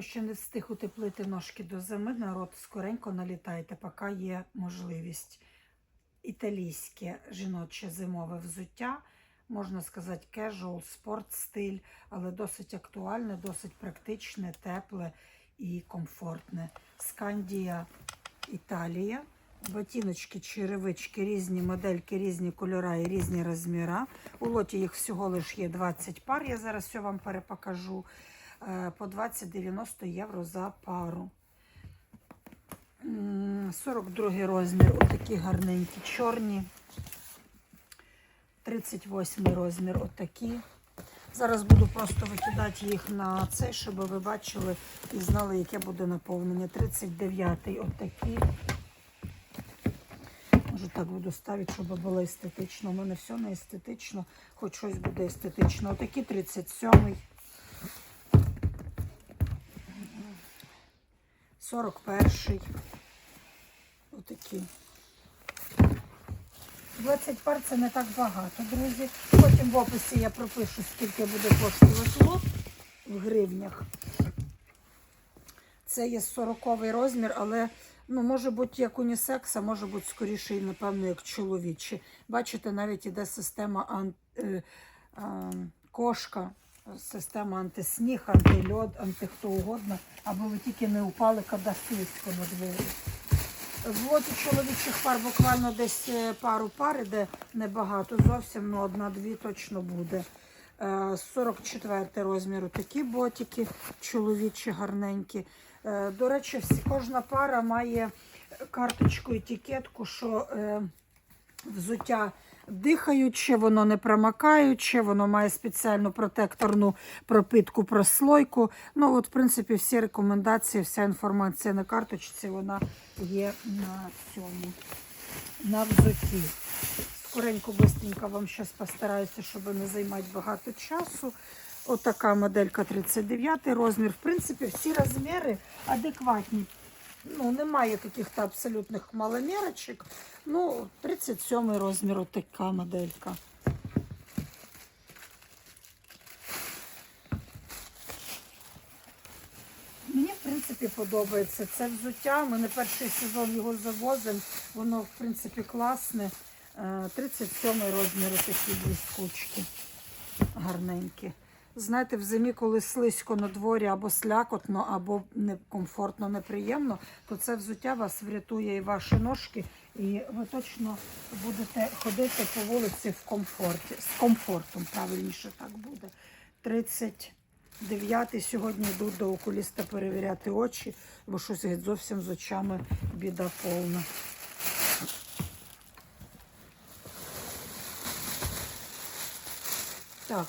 Хто ще не встиг утеплити ножки до зими, народ скоренько налітайте, поки є можливість. Італійське жіноче зимове взуття, можна сказати, casual, спорт стиль, але досить актуальне, досить практичне, тепле і комфортне. Скандія Італія. Ботиночки, черевички, різні модельки, різні кольори і різні розміри. У лоті їх всього лише є 20 пар. Я зараз все вам перепокажу. Е, По 20-90 євро за пару. М, 42 розмір, отакі гарненькі, чорні. 38 розмір, отакі. Зараз буду просто викидати їх на цей, щоб ви бачили і знали, яке буде наповнення. 39-й отакі. Може так буду ставити, щоб було естетично. У мене все не естетично, хоч щось буде естетично. Отакі 37-й. 41-й. Отакі. 20 пар це не так багато, друзі. Потім в описі я пропишу, скільки буде коштувати лот в гривнях. Це є 40 розмір, але ну, може бути як унісекс, а може бути скоріше і, напевно, як чоловічі. Бачите, навіть іде система ан... е, е, кошка, система антисніг, антильод, антихто угодно, аби ви тільки не упали, коли на дворі. В лоті чоловічих пар буквально десь е, пару пар іде небагато, зовсім ну, одна-дві точно буде. Е, 44 розміру такі ботики, чоловічі гарненькі. Е, До речі, всі, кожна пара має карточку, етикетку, що е, взуття дихаюче, воно не промакаюче, воно має спеціальну протекторну пропитку, прослойку. Ну, от, в принципі, всі рекомендації, вся інформація на карточці, вона є на цьому, на взутті. Скоренько, быстренько вам зараз постараюся, щоб не займати багато часу. Отака моделька 39 розмір. В принципі, всі розміри адекватні. Ну, немає каких-то абсолютних маломірочок. Ну, 37 розмір, отака моделька. Мені, в принципі, подобається це взуття. Ми не перший сезон його завозимо. Воно, в принципі, класне. Е, 37 розмір такі блискучки. Гарненькі. Знаєте, в зимі, коли слизько на дворі або слякотно, або некомфортно, неприємно, то це взуття вас врятує і ваші ножки, і ви точно будете ходити по вулиці в комфорті. З комфортом, правильніше так буде. 39-й сьогодні йду до окуліста перевіряти очі, бо щось зовсім з очами біда повна. Так,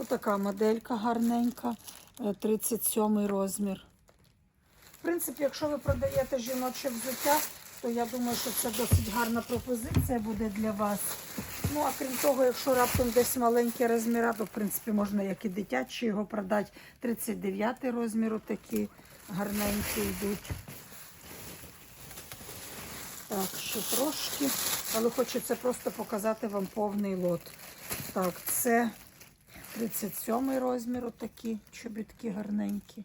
отака моделька гарненька, е, 37 розмір. В принципі, якщо ви продаєте жіноче взуття, то я думаю, що це досить гарна пропозиція буде для вас. Ну, а крім того, якщо раптом десь маленькі розміри, то в принципі можна як і дитячі його продати. 39 розміру такі гарненькі йдуть. Так, ще трошки, але хочеться просто показати вам повний лот. Так, це 37 розмір, отакі чобітки гарненькі.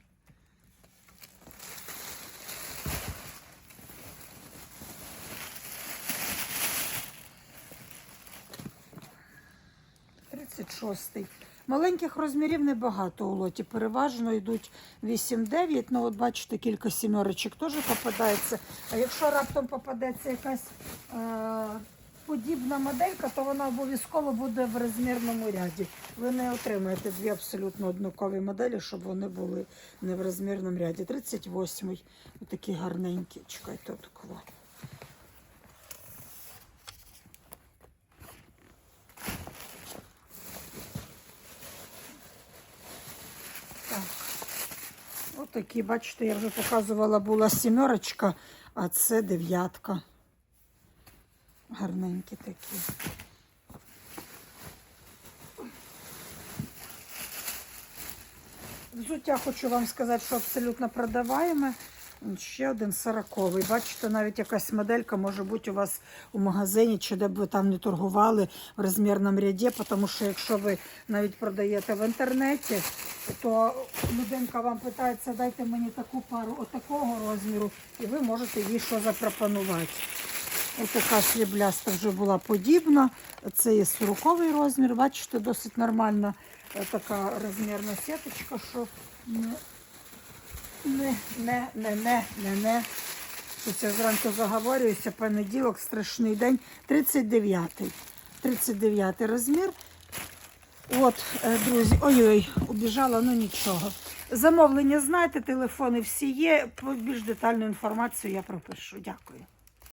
Шостий. Маленьких розмірів небагато у лоті. Переважно йдуть 8-9. Ну, от бачите, кілька сімерочок теж попадається. А якщо раптом попадеться якась е, подібна моделька, то вона обов'язково буде в розмірному ряді. Ви не отримаєте дві абсолютно однакові моделі, щоб вони були не в розмірному ряді. 38-й, отакі гарненькі. Чекайте, от кво. Так. Отакі, бачите, я вже показувала, була сімерочка, а це дев'ятка. Гарненькі такі. Взуття хочу вам сказати, що абсолютно продаваємо. Ще один сороковий. Бачите, навіть якась моделька може бути у вас у магазині, чи де б ви там не торгували в розмірному ряді, тому що якщо ви навіть продаєте в інтернеті, то людинка вам питається, дайте мені таку пару отакого розміру, і ви можете їй що запропонувати. Ось така срібляста вже була подібна. Це є 40 розмір. Бачите, досить нормальна е, така розмірна сіточка, що не, не, не, не, не, не, не. Тут я зранку заговорююся, понеділок, страшний день. 39-й. 39 розмір. От, е, друзі, ой-ой, убіжала, ну нічого. Замовлення знаєте, телефони всі є. Більш детальну інформацію я пропишу. Дякую.